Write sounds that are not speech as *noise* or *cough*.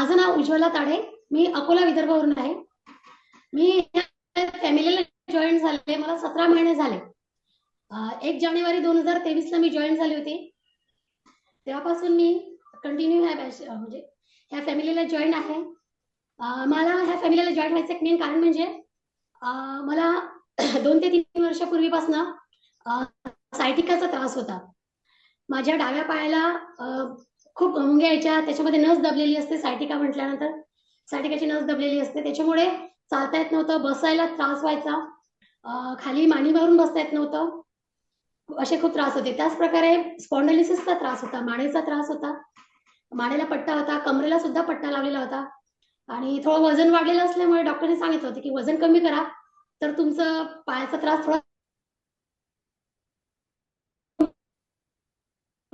माझं नाव उज्ज्वला ताडे. मी अकोला विदर्भावरून आहे. मी फॅमिलीला जॉईन झाले. मला सतरा महिने झाले. एक जानेवारी दोन हजार तेवीस ला मी जॉईन झाली होती. तेव्हापासून मी कंटिन्यू ह्या बॅच म्हणजे ह्या फॅमिलीला जॉईन आहे. मला ह्या फॅमिलीला जॉईन व्हायचं एक मेन कारण म्हणजे मला *clears throat* दोन ते तीन वर्षापूर्वीपासून सायटिकाचा त्रास होता. माझ्या डाव्या पायाला घ्यायच्या त्याच्यामध्ये नस दबलेली असते सायटिका म्हटल्यानंतर. सायटिकाची नस दबलेली असते त्याच्यामुळे चालता येत नव्हतं बसायला त्रास व्हायचा. खाली खाली भरून बसता येत नव्हतं. असे खूप त्रास होते. त्याच प्रकारे स्पॉन्डलिसिसचा त्रास होता मानेचा त्रास होता. मानेला पट्टा होता कमरेला सुद्धा पट्टा लावलेला होता. आणि थोडं वजन वाढलेलं असल्यामुळे डॉक्टरने सांगितलं होतं की वजन कमी करा तर तुमचं पायाचा त्रास थोडा